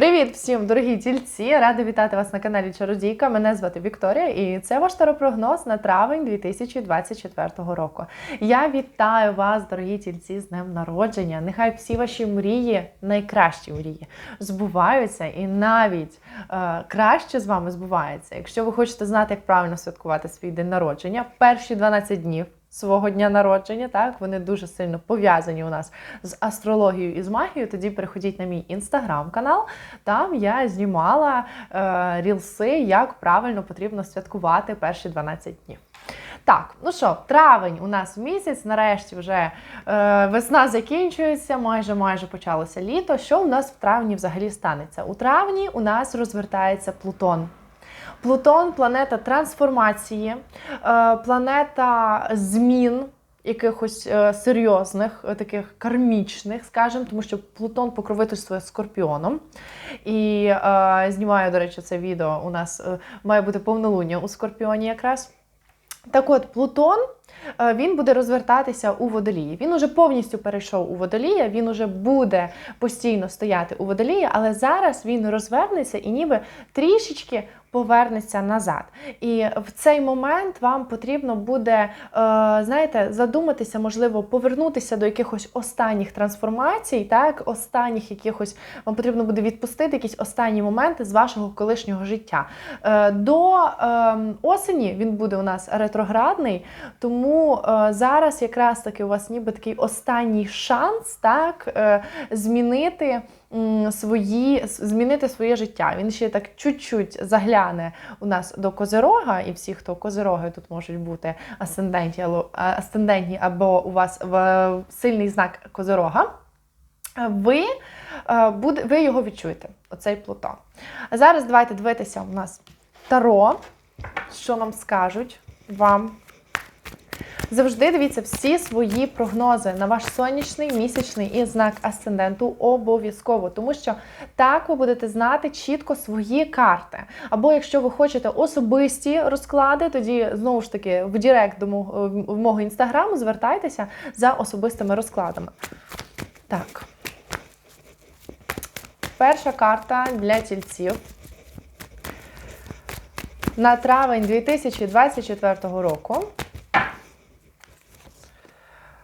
Привіт всім, дорогі тільці! Рада вітати вас на каналі Чародійка. Мене звати Вікторія, і це ваш таропрогноз на травень 2024 року. Я вітаю вас, дорогі тільці, з днем народження. Нехай всі ваші мрії, найкращі мрії, збуваються і навіть е, краще з вами збуваються. Якщо ви хочете знати, як правильно святкувати свій день народження, перші 12 днів. Свого дня народження, так вони дуже сильно пов'язані у нас з астрологією і з магією. Тоді переходіть на мій інстаграм-канал. Там я знімала е, рілси, як правильно потрібно святкувати перші 12 днів. Так, ну що, травень у нас місяць, нарешті вже е, весна закінчується, майже майже почалося літо. Що у нас в травні взагалі станеться? У травні у нас розвертається Плутон. Плутон планета трансформації, е, планета змін. Якихось е, серйозних, е, таких кармічних, скажімо, тому що Плутон покровительствує скорпіоном. І е, знімаю, до речі, це відео. У нас е, має бути повнолуння у скорпіоні якраз. Так от, Плутон е, він буде розвертатися у водолії. Він уже повністю перейшов у водолія, він уже буде постійно стояти у водолії, але зараз він розвернеться і ніби трішечки повернеться назад. І в цей момент вам потрібно буде, е, знаєте, задуматися, можливо, повернутися до якихось останніх трансформацій, так, останніх якихось, вам потрібно буде відпустити якісь останні моменти з вашого колишнього життя. Е, До е, осені він буде у нас ретроградний, тому е, зараз якраз таки у вас ніби такий останній шанс так, змінити свої, змінити своє життя. Він ще так чуть-чуть загляне у нас до козирога, і всі, хто козироги тут можуть бути асцендентні, асцендентні або у вас в, сильний знак козирога. е, Ви, е, буде, ви його відчуєте, оцей Плутон. А зараз давайте дивитися у нас Таро, що нам скажуть вам Завжди дивіться всі свої прогнози на ваш сонячний, місячний і знак асценденту обов'язково, тому що так ви будете знати чітко свої карти. Або якщо ви хочете особисті розклади, тоді знову ж таки в Директ до мого інстаграму звертайтеся за особистими розкладами. Так. Перша карта для тільців. На травень 2024 року.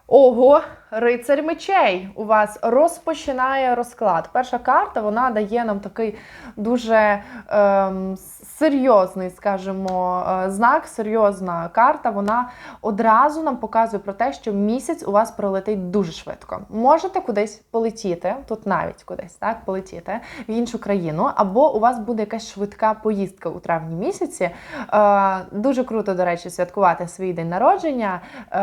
Ого, рицарь мечей у вас розпочинає розклад. Перша карта вона дає нам такий дуже ем, серйозний, скажімо, е, знак, серйозна карта. Вона одразу нам показує про те, що місяць у вас пролетить дуже швидко. Можете кудись полетіти, тут навіть кудись так полетіти в іншу країну, або у вас буде якась швидка поїздка у травні місяці. Е, дуже круто, до речі, святкувати свій день народження е,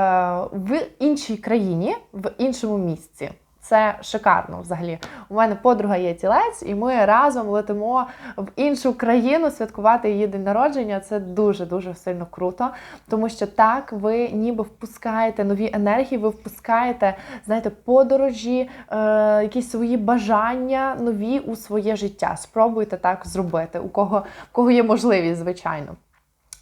в іншій країні, в іншому місці. Це шикарно взагалі. У мене подруга є тілець, і ми разом летимо в іншу країну святкувати її день народження. Це дуже дуже сильно круто, тому що так ви ніби впускаєте нові енергії, ви впускаєте, знаєте, подорожі, е, якісь свої бажання нові у своє життя. Спробуйте так зробити, у кого, у кого є можливість, звичайно.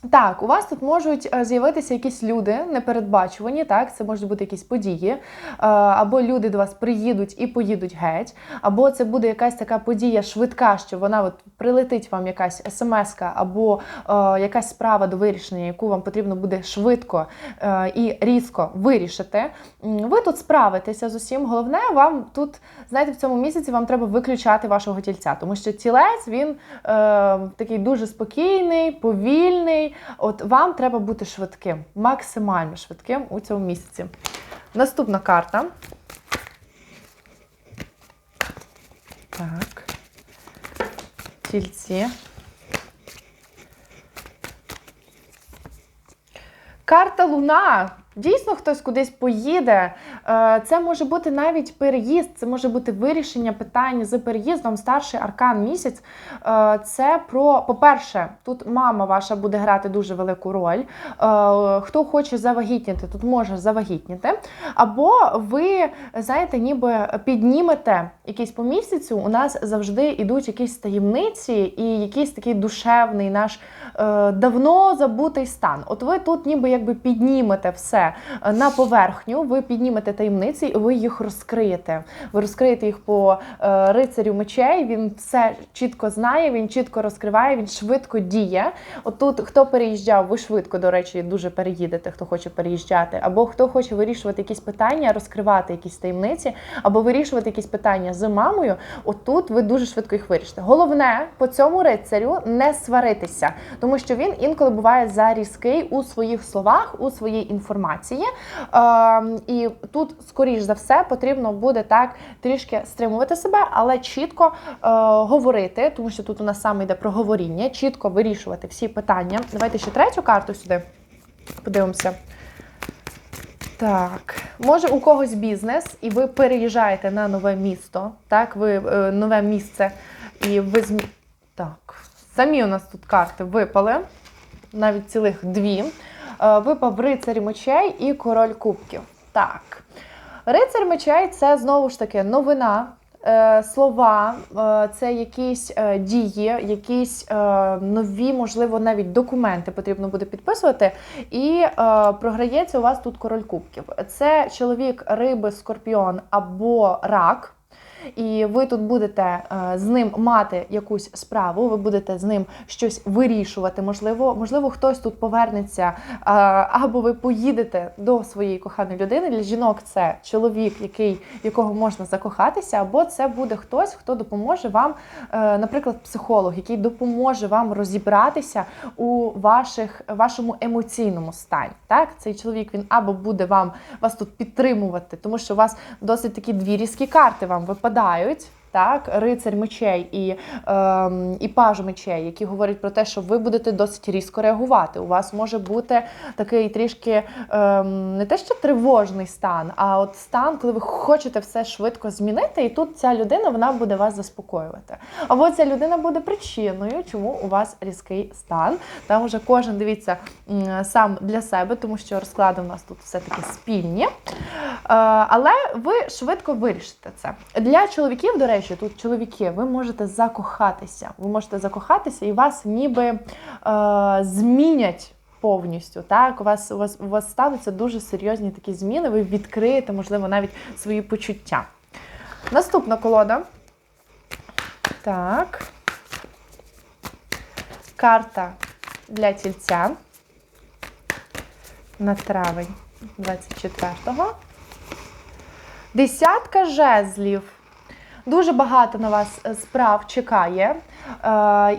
Так, у вас тут можуть е, з'явитися якісь люди непередбачувані, так, це можуть бути якісь події, е, або люди до вас приїдуть і поїдуть геть, або це буде якась така подія швидка, що вона от прилетить вам якась смс-ка, або е, якась справа до вирішення, яку вам потрібно буде швидко е, і різко вирішити. Ви тут справитеся з усім. Головне, вам тут, знаєте, в цьому місяці вам треба виключати вашого тільця, тому що тілець він е, такий дуже спокійний, повільний. От вам треба бути швидким, максимально швидким у цьому місяці. Наступна карта. Так. Тільці. Карта Луна. Дійсно, хтось кудись поїде. Е, Це може бути навіть переїзд, це може бути вирішення питань з переїздом. Старший аркан місяць. Е, Це про, по-перше, тут мама ваша буде грати дуже велику роль. Е, Хто хоче завагітніти, тут може завагітніти. Або ви, знаєте, ніби піднімете якийсь по місяцю. У нас завжди йдуть якісь таємниці і якийсь такий душевний наш давно забутий стан. От ви тут ніби якби піднімете все е, на поверхню, ви піднімете таємниці, і ви їх розкриєте. Ви розкриєте їх по е, рицарю мечей. Він все чітко знає, він чітко розкриває, він швидко діє. Отут, хто переїжджав, ви швидко, до речі, дуже переїдете, хто хоче переїжджати, або хто хоче вирішувати якісь питання, розкривати якісь таємниці, або вирішувати якісь питання з мамою. Отут ви дуже швидко їх вирішите. Головне по цьому рицарю не сваритися, тому що він інколи буває зарізкий у своїх словах, у своїй інформації. Е, і тут, скоріш за все, потрібно буде так трішки стримувати себе, але чітко е, говорити, тому що тут у нас саме йде про говоріння, чітко вирішувати всі питання. Давайте ще третю карту сюди подивимося. Так, може у когось бізнес, і ви переїжджаєте на нове місто, так, ви е, нове місце, і ви змі... Так, самі у нас тут карти випали, навіть цілих дві. Е, Випав рицарь мечей і король кубків. Так. Рицар мечей це знову ж таки новина. е, Слова, е, це якісь дії, якісь нові, можливо, навіть документи потрібно буде підписувати. І програється у вас тут король кубків. Це чоловік риби, скорпіон або рак. І ви тут будете е, з ним мати якусь справу, ви будете з ним щось вирішувати. Можливо, можливо, хтось тут повернеться, е, або ви поїдете до своєї коханої людини. Для жінок це чоловік, який, якого можна закохатися, або це буде хтось, хто допоможе вам, е, наприклад, психолог, який допоможе вам розібратися у ваших, вашому емоційному стані. Так, цей чоловік він або буде вам вас тут підтримувати, тому що у вас досить такі дві різкі карти вам випадають випадають. Так, рицарь мечей і, ем, і паж мечей, які говорять про те, що ви будете досить різко реагувати. У вас може бути такий трішки ем, не те, що тривожний стан, а от стан, коли ви хочете все швидко змінити, і тут ця людина вона буде вас заспокоювати. Або ця людина буде причиною, чому у вас різкий стан. Там вже кожен дивіться сам для себе, тому що розклади у нас тут все-таки спільні. Е, Але ви швидко вирішите це. Для чоловіків, до речі, тут чоловіки, ви можете закохатися. Ви можете закохатися, і вас ніби е, змінять. Повністю так, у вас у вас у вас стануться дуже серйозні такі зміни. Ви відкриєте, можливо, навіть свої почуття. Наступна колода. Так. Карта для тільця на травень 24-го. Десятка жезлів. Дуже багато на вас е, справ чекає,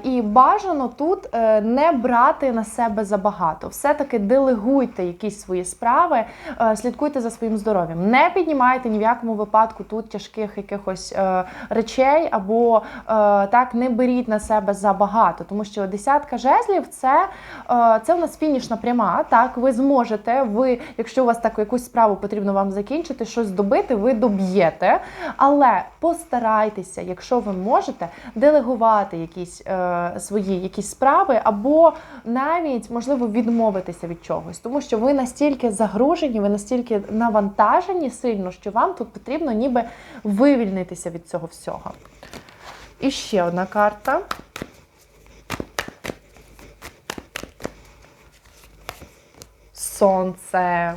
і бажано тут е, не брати на себе забагато. Все-таки делегуйте якісь свої справи, е, слідкуйте за своїм здоров'ям. Не піднімайте ні в якому випадку тут тяжких якихось е, речей, або е, так не беріть на себе забагато, тому що десятка жезлів це, е, це у нас фінішна пряма. Так, ви зможете, ви, якщо у вас так якусь справу потрібно вам закінчити, щось добити, ви доб'єте. Але постарайтеся, якщо ви можете, делегувати якісь е, свої якісь справи, або навіть можливо відмовитися від чогось, тому що ви настільки загружені, ви настільки навантажені сильно, що вам тут потрібно ніби вивільнитися від цього всього. І ще одна карта. Сонце.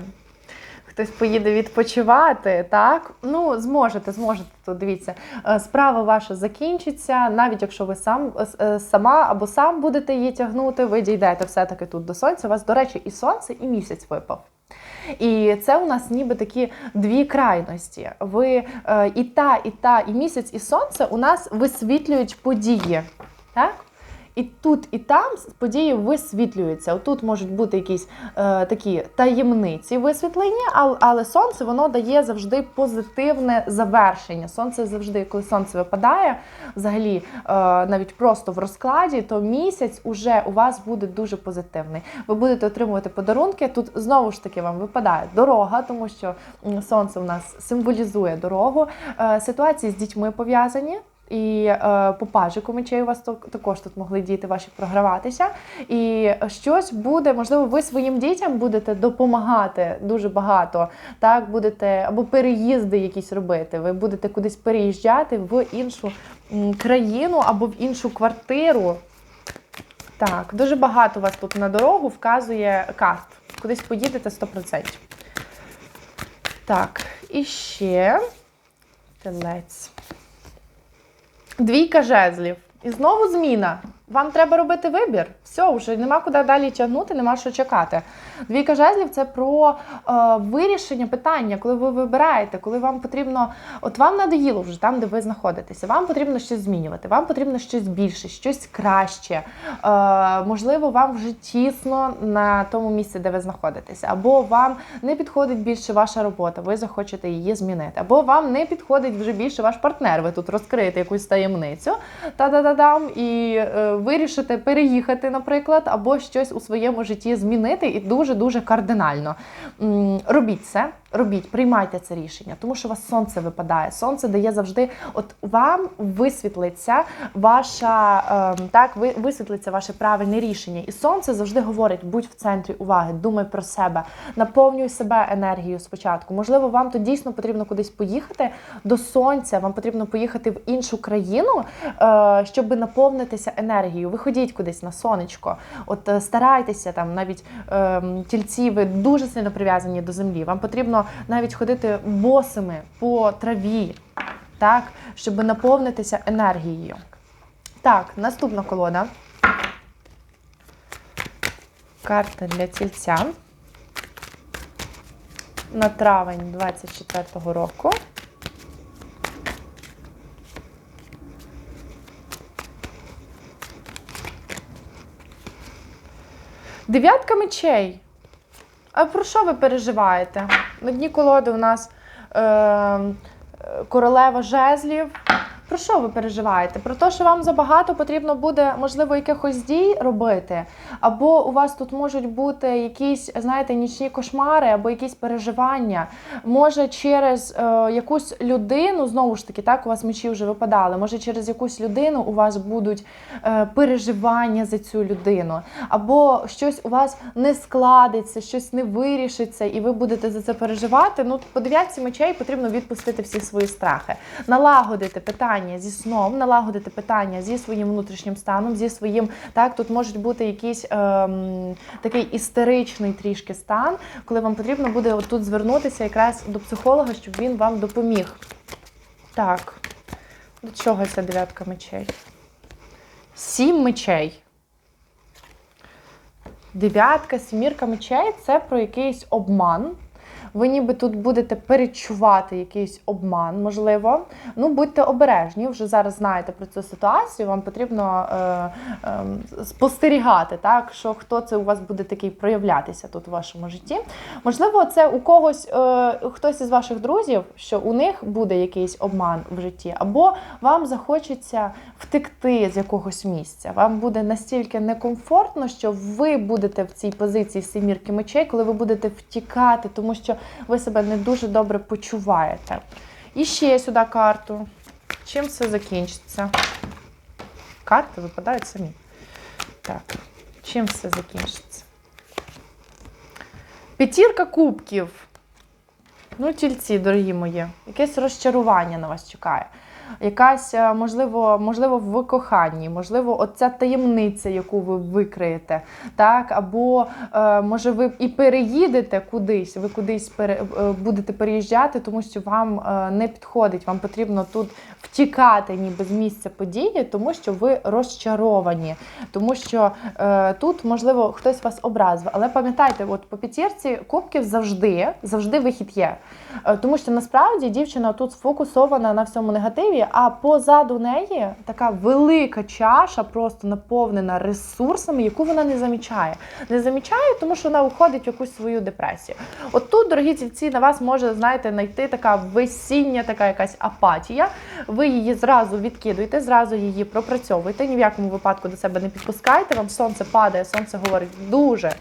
Хтось поїде відпочивати, так? Ну, зможете, зможете тут. Дивіться, е, справа ваша закінчиться, навіть якщо ви сам е, сама або сам будете її тягнути, ви дійдете все-таки тут до сонця. У вас, до речі, і сонце, і місяць випав. І це у нас ніби такі дві крайності. Ви е, і та, і та, і місяць, і сонце у нас висвітлюють події. Так? І тут, і там події висвітлюються. Отут можуть бути якісь е, такі таємниці висвітлення, але, але сонце воно дає завжди позитивне завершення. Сонце завжди, коли сонце випадає, взагалі е, навіть просто в розкладі, то місяць уже у вас буде дуже позитивний. Ви будете отримувати подарунки. Тут знову ж таки вам випадає дорога, тому що сонце у нас символізує дорогу. Е, ситуації з дітьми пов'язані. І е, по пажику мечей у вас також тут могли діти ваші програватися. І щось буде, можливо, ви своїм дітям будете допомагати дуже багато. Так, будете або переїзди якісь робити. Ви будете кудись переїжджати в іншу країну або в іншу квартиру. Так, дуже багато вас тут на дорогу вказує карт. Кудись поїдете 100%. Так, І ще телець. Двійка жезлів. І знову зміна. Вам треба робити вибір. Все, вже нема куди далі тягнути, нема що чекати. Двійка жезлів це про е, вирішення питання, коли ви вибираєте, коли вам потрібно, от вам надоїло вже там, де ви знаходитеся. Вам потрібно щось змінювати, вам потрібно щось більше, щось краще. Е, можливо, вам вже тісно на тому місці, де ви знаходитеся, або вам не підходить більше ваша робота, ви захочете її змінити, або вам не підходить вже більше ваш партнер. Ви тут розкриєте якусь таємницю та-да-да-дам і е, вирішите переїхати, наприклад, або щось у своєму житті змінити і дуже-дуже кардинально. Робіть це, робіть, приймайте це рішення, тому що у вас сонце випадає. Сонце дає завжди, от вам висвітлиться ваша ем, так, ви- висвітлиться ваше правильне рішення. І сонце завжди говорить: будь в центрі уваги, думай про себе, наповнюй себе енергією спочатку. Можливо, вам то дійсно потрібно кудись поїхати до сонця, вам потрібно поїхати в іншу країну, е, щоб наповнитися енергією. Виходіть кудись на сонечко. От е, старайтеся там, навіть ем, тільці, ви дуже сильно прив'язані до землі. Вам потрібно навіть ходити босими по траві, так, щоб наповнитися енергією. Так, наступна колода. Карта для тільця на травень 24-го року. Дев'ятка мечей. А про що ви переживаєте? На дні колоди у нас е, королева жезлів. Про що ви переживаєте? Про те, що вам забагато потрібно буде, можливо, якихось дій робити, або у вас тут можуть бути якісь, знаєте, нічні кошмари, або якісь переживання. Може, через е, якусь людину, знову ж таки, так, у вас мечі вже випадали, може, через якусь людину у вас будуть е, переживання за цю людину, або щось у вас не складеться, щось не вирішиться, і ви будете за це переживати. Ну, по мечей потрібно відпустити всі свої страхи, налагодити питання зі сном, налагодити питання зі своїм внутрішнім станом, зі своїм так. Тут можуть бути якийсь ем, такий істеричний трішки стан, коли вам потрібно буде отут звернутися якраз до психолога, щоб він вам допоміг. Так, до чого ця дев'ятка мечей? Сім мечей. Дев'ятка, сімірка мечей це про якийсь обман. Ви ніби тут будете перечувати якийсь обман, можливо. Ну, будьте обережні, вже зараз знаєте про цю ситуацію. Вам потрібно е, е, спостерігати, так, що хто це у вас буде такий проявлятися тут у вашому житті. Можливо, це у когось е, хтось із ваших друзів, що у них буде якийсь обман в житті, або вам захочеться втекти з якогось місця. Вам буде настільки некомфортно, що ви будете в цій позиції сімірки мечей, коли ви будете втікати, тому що ви себе не дуже добре почуваєте. І ще сюди карту. Чим все закінчиться? Карти випадають самі. Так, чим все закінчиться? П'ятірка кубків. Ну, тільці, дорогі мої, якесь розчарування на вас чекає. Якась, е, можливо, можливо, в коханні, можливо, оця таємниця, яку ви викриєте, так, або е, може ви і переїдете кудись, ви кудись пере, е, будете переїжджати, тому що вам не підходить, вам потрібно тут втікати ніби з місця події, тому що ви розчаровані, тому що тут, можливо, хтось вас образив. Але пам'ятайте, от по п'ятірці кубків завжди, завжди вихід є. Тому що насправді дівчина тут сфокусована на всьому негативі, а позаду неї така велика чаша, просто наповнена ресурсами, яку вона не замічає. Не замічає, тому що вона уходить в якусь свою депресію. От тут, дорогі тільці, на вас може, знаєте, знайти така весіння, така якась апатія. Ви її зразу відкидуєте, зразу її пропрацьовуєте. Ні в якому випадку до себе не підпускайте. Вам сонце падає, сонце говорить дуже.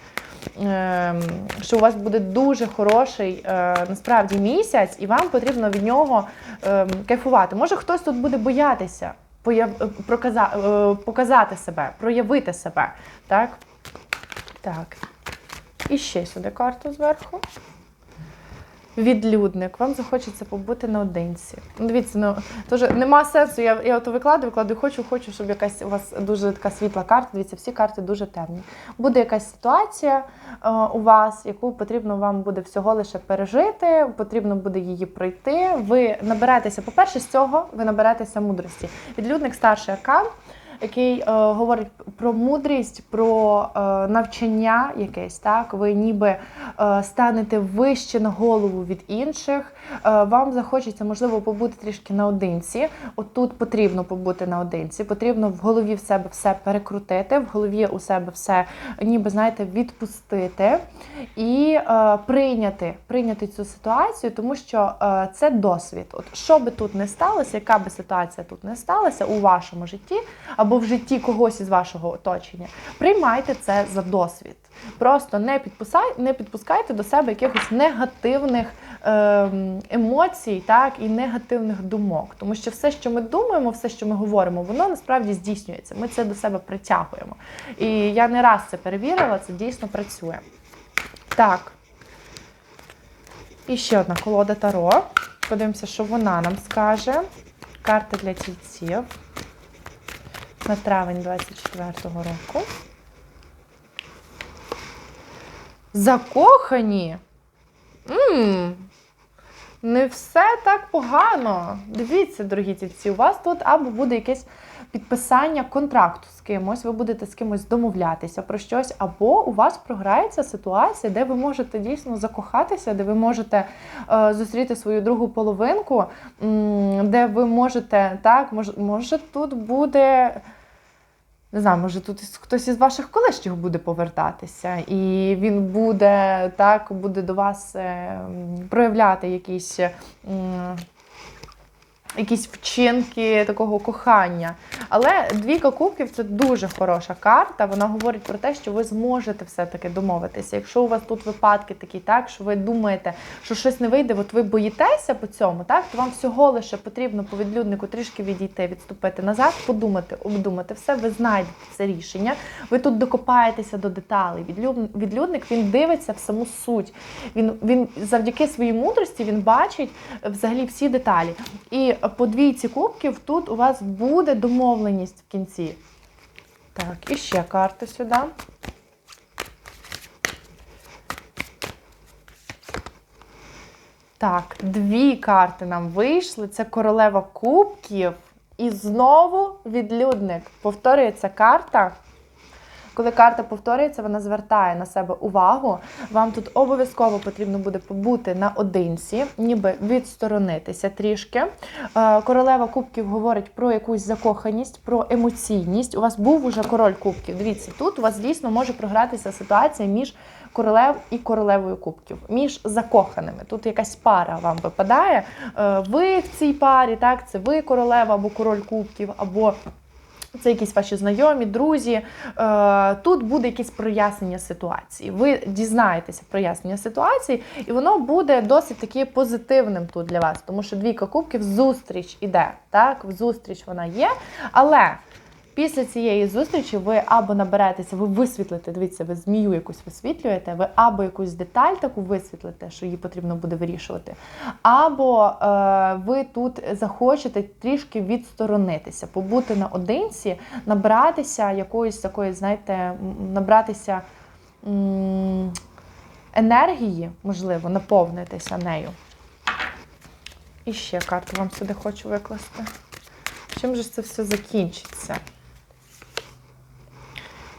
Ем, Що у вас буде дуже хороший е, насправді місяць, і вам потрібно від нього ем, кайфувати. Може, хтось тут буде боятися е, е, показати себе, проявити себе. Так? Так. І ще сюди карту зверху. Відлюдник, вам захочеться побути наодинці. Ну, Дивіться, ну дуже нема сенсу. Я, я ото викладаю, викладаю, хочу, хочу, щоб якась у вас дуже така світла карта. Дивіться, всі карти дуже темні. Буде якась ситуація е, у вас, яку потрібно вам буде всього лише пережити, потрібно буде її пройти. Ви наберетеся, по-перше, з цього ви наберетеся мудрості. Відлюдник старший аркан який е, говорить про мудрість, про е, навчання якесь. Так, ви ніби е, станете вище на голову від інших. Е, вам захочеться, можливо, побути трішки наодинці. От тут потрібно побути наодинці, потрібно в голові в себе все перекрутити, в голові у себе все, ніби знаєте, відпустити і е, прийняти, прийняти цю ситуацію, тому що е, це досвід. От що би тут не сталося, яка би ситуація тут не сталася у вашому житті або в житті когось із вашого оточення, приймайте це за досвід. Просто не підпускай, не підпускайте до себе якихось негативних ем, емоцій, так і негативних думок. Тому що все, що ми думаємо, все, що ми говоримо, воно насправді здійснюється. Ми це до себе притягуємо. І я не раз це перевірила, це дійсно працює. Так. І ще одна колода Таро. Подивимося, що вона нам скаже. Карта для тільців на травень 24-го року. Закохані. Ммм. Не все так погано. Дивіться, дорогі тільці, у вас тут або буде якесь підписання контракту з кимось, ви будете з кимось домовлятися про щось, або у вас програється ситуація, де ви можете дійсно закохатися, де ви можете е, зустріти свою другу половинку, м, де ви можете, так, може, може тут буде. Не знаю, може тут хтось із ваших колишніх буде повертатися, і він буде так, буде до вас е, проявляти якісь, якісь вчинки такого кохання. Але двійка кубків це дуже хороша карта. Вона говорить про те, що ви зможете все-таки домовитися. Якщо у вас тут випадки такі, так що ви думаєте, що щось не вийде, от ви боїтеся по цьому, так то вам всього лише потрібно по відлюднику трішки відійти, відступити назад, подумати, обдумати все, ви знайдете це рішення. Ви тут докопаєтеся до деталей. Відлюд- Відлюдник він дивиться в саму суть. Він, він завдяки своїй мудрості він бачить взагалі всі деталі. І по двійці кубків тут у вас буде домовленість в кінці. Так, і ще карти сюди. Так, дві карти нам вийшли. Це королева кубків. І знову відлюдник. Повторюється карта. Коли карта повторюється, вона звертає на себе увагу. Вам тут обов'язково потрібно буде побути наодинці, ніби відсторонитися трішки. Е, Королева кубків говорить про якусь закоханість, про емоційність. У вас був уже король кубків. Дивіться, тут у вас дійсно може програтися ситуація між королев і королевою кубків, між закоханими. Тут якась пара вам випадає. Е, Ви в цій парі, так, це ви королева або король кубків, або це якісь ваші знайомі, друзі. Е, Тут буде якесь прояснення ситуації. Ви дізнаєтеся прояснення ситуації, і воно буде досить таки позитивним тут для вас, тому що двійка кубків зустріч іде. Так, зустріч вона є, але. Після цієї зустрічі ви або наберетеся, ви висвітлите, дивіться, ви змію якусь висвітлюєте, ви або якусь деталь таку висвітлите, що її потрібно буде вирішувати, або е, ви тут захочете трішки відсторонитися, побути наодинці, набратися якоїсь такої, знаєте, набратися енергії, можливо, наповнитися нею. І ще карту вам сюди хочу викласти. Чим же це все закінчиться?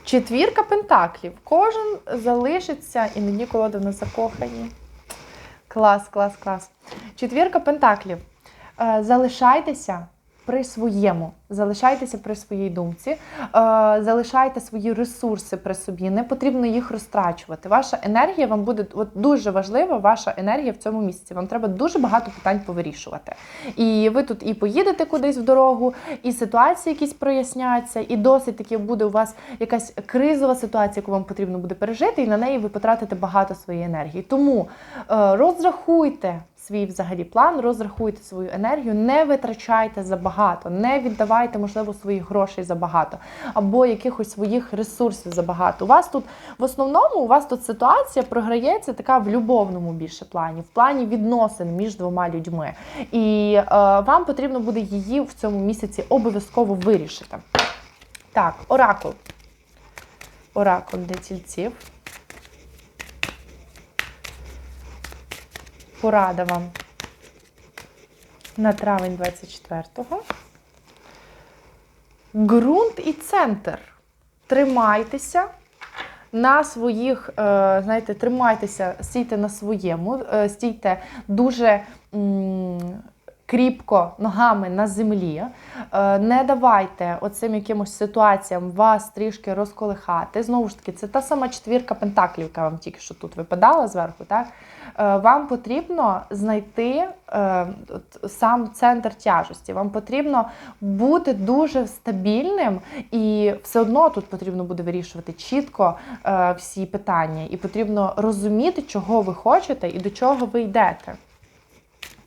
Четвірка пентаклів. Кожен залишиться, і мені колода в нас закохані. Клас, клас, клас. Четвірка пентаклів. Е, залишайтеся при своєму, залишайтеся при своїй думці, е, залишайте свої ресурси при собі, не потрібно їх розтрачувати. Ваша енергія вам буде от дуже важлива, ваша енергія в цьому місці. Вам треба дуже багато питань повирішувати. І ви тут і поїдете кудись в дорогу, і ситуації якісь проясняться, і досить таки буде у вас якась кризова ситуація, яку вам потрібно буде пережити, і на неї ви потратите багато своєї енергії. Тому е, розрахуйте свій взагалі план, розрахуйте свою енергію, не витрачайте забагато, не віддавайте, можливо, своїх грошей забагато або якихось своїх ресурсів забагато. У вас тут в основному у вас тут ситуація програється така в любовному більше плані, в плані відносин між двома людьми. І е, вам потрібно буде її в цьому місяці обов'язково вирішити. Так, оракул. Оракул для тільців. Порада вам на травень 24-го. Грунт і центр. Тримайтеся на своїх, е, знаєте, тримайтеся, стійте на своєму, е, стійте дуже кріпко ногами на землі. Е, Не давайте оцим якимось ситуаціям вас трішки розколихати. Знову ж таки, це та сама четвірка пентаклів, яка вам тільки що тут випадала зверху. Так? Е, Вам потрібно знайти е, сам центр тяжесті. Вам потрібно бути дуже стабільним, і все одно тут потрібно буде вирішувати чітко всі питання, і потрібно розуміти, чого ви хочете і до чого ви йдете.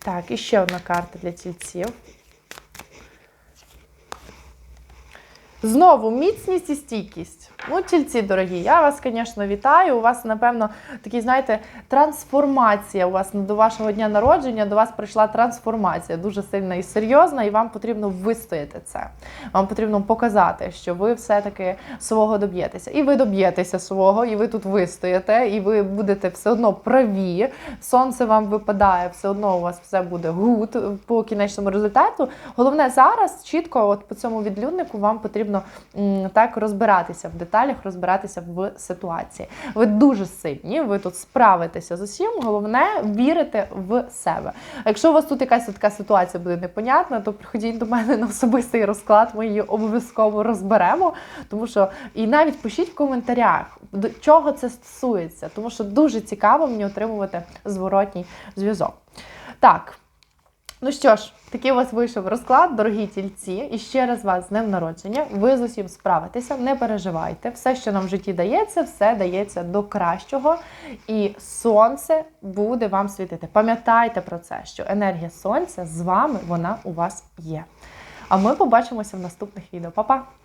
Так, і ще одна карта для тільців. Знову міцність і стійкість. Ну, тільці, дорогі, я вас, звісно, вітаю. У вас, напевно, такий, знаєте, трансформація. У вас до вашого дня народження до вас прийшла трансформація дуже сильна і серйозна, і вам потрібно вистояти це. Вам потрібно показати, що ви все-таки свого доб'єтеся. І ви доб'єтеся свого, і ви тут вистоїте, і ви будете все одно праві. Сонце вам випадає, все одно у вас все буде гуд по кінечному результату. Головне зараз чітко, от по цьому відлюднику, вам потрібно м, так розбиратися в деталях, розбиратися в ситуації. Ви дуже сильні, ви тут справитеся з усім. Головне вірити в себе. Якщо у вас тут якась така ситуація буде непонятна, то приходіть до мене на особистий розклад. Ми її обов'язково розберемо. Тому що і навіть пишіть в коментарях, до чого це стосується, тому що дуже цікаво мені отримувати зворотній зв'язок. Так. Ну що ж, такий у вас вийшов розклад, дорогі тільці. І ще раз вас з днем народження. Ви з усім справитеся, не переживайте. Все, що нам в житті дається, все дається до кращого. І сонце буде вам світити. Пам'ятайте про це, що енергія сонця з вами вона у вас є. А ми побачимося в наступних відео. Па-па!